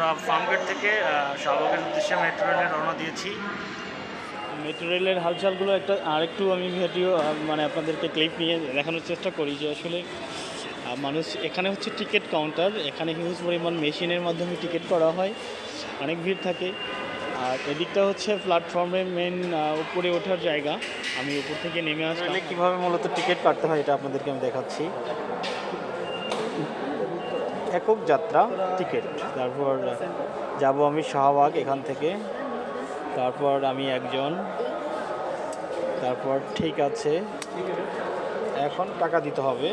আমরা ফার্মগেট থেকে শাহবাগের উদ্দেশ্যে মেট্রো রেলে রওনা দিয়েছি। মেট্রো রেলের হালচালগুলো একটা আরেকটু আমি ভিডিও মানে আপনাদেরকে ক্লিপ নিয়ে দেখানোর চেষ্টা করি যে আসলে মানুষ এখানে হচ্ছে টিকিট কাউন্টার এখানে হিউজ পরিমাণ মেশিনের মাধ্যমে টিকিট করা হয় অনেক ভিড় থাকে। আর এদিকটা হচ্ছে প্ল্যাটফর্মের মেন উপরে ওঠার জায়গা। আমি উপর থেকে নেমে আসলে কীভাবে মূলত টিকিট কাটতে হয় এটা আপনাদেরকে আমি দেখাচ্ছি। একক যাত্রা টিকিট। তারপর যাব আমি শাহবাগ এখান থেকে। তারপর আমি একজন। তারপর ঠিক আছে। এখন টাকা দিতে হবে।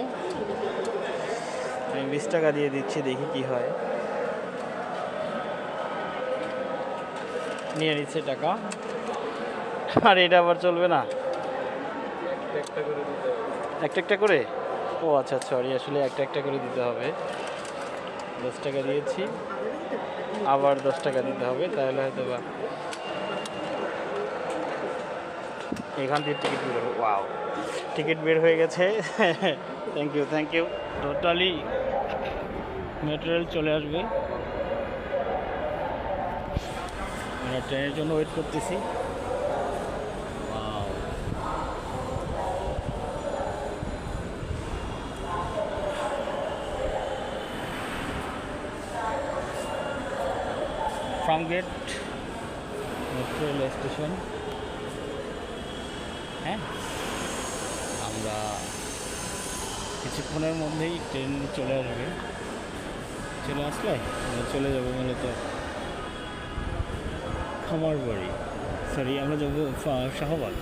আমি বিশ টাকা দিয়ে দিচ্ছি, দেখি কি হয়। নিয়ে নিচ্ছে টাকা। আর এটা আবার চলবে না। একটা একটা করে ও আচ্ছা সরি আসলে একটা একটা করে দিতে হবে। দশ টাকা দিয়েছি। আবার দশ টাকা দিতে হবে, তাহলে হয়তো বা এখান থেকে টিকিট বের ওয়াও টিকিট বের হয়ে গেছে। Thank you thank you totally material চলে আসবে। ট্রেনের জন্য ওয়েট করতেছি। ফার্মগেট মেট্রো রেল স্টেশন হ্যাঁ? আমরা কিছুক্ষণের মধ্যেই ট্রেন চলে আসবে। চলে আসলে? চলে যাব মূলত খামার বাড়ি সরি আমরা যাব Shahbag.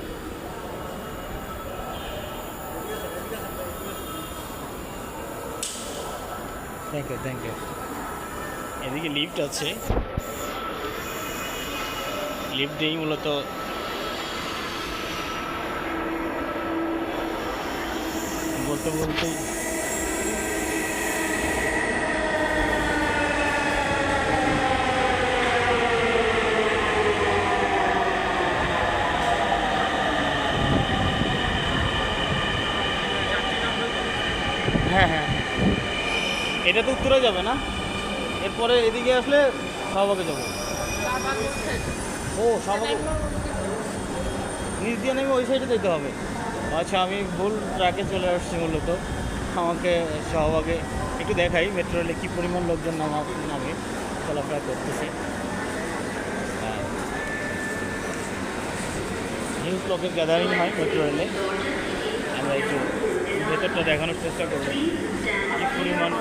Thank you thank you এদিকে লিফট আছে। লিফট দিয়েই মূলত বলতে বলতেই হ্যাঁ হ্যাঁ। এটা তো উত্তরে যাবে না। এরপরে এদিকে আসলে শাহবাগে যাব। ও ওই যেতে হবে। আচ্ছা আমি ভুল ট্র্যাকে চলে আসছি মূলত। আমাকে শাহবাগে একটু দেখাই মেট্রো রেলে কী পরিমাণ লোকজন নামা চলাফেরা করতেছে। নিউজ লোকের গ্যাদারিং হয় মেট্রো রেলে আমরা একটু ভেতরটা দেখানোর চেষ্টা করব। কী পরিমাণ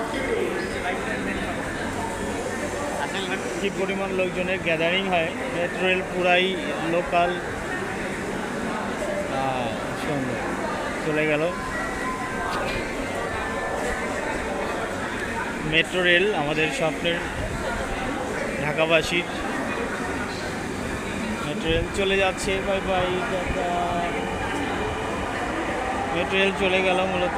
কী পরিমাণ লোকজনের গ্যাদারিং হয়? মেট্রো রেল পুরাই লোকাল সুন্দর। চলে গেল। মেট্রো রেল আমাদের স্বপ্নের ঢাকাবাসীর। মেট্রো রেল চলে যাচ্ছে বাই বাই মেট্রো রেল চলে গেল মূলত।